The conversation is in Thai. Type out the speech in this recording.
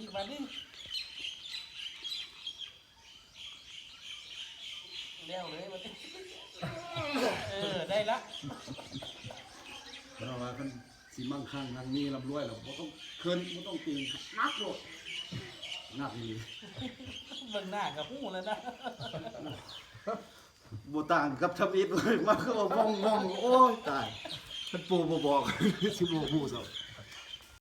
อีกบาทนึงแล้วเลยมาดิเออได้ละเพราะว่าคันสีมั่งคั่งทางนี้ลำรวยแล้วบ่ต้องเคินบ่ต้องตีนักโลดนักอีหลีเบิ่งหน้ากับหูแล้วนะบ่ต่างกับทำอิฐเลยมาก็ว่มองมองโอ้ยตายมันปูบ่บอกสิบ่ฮู้ซะ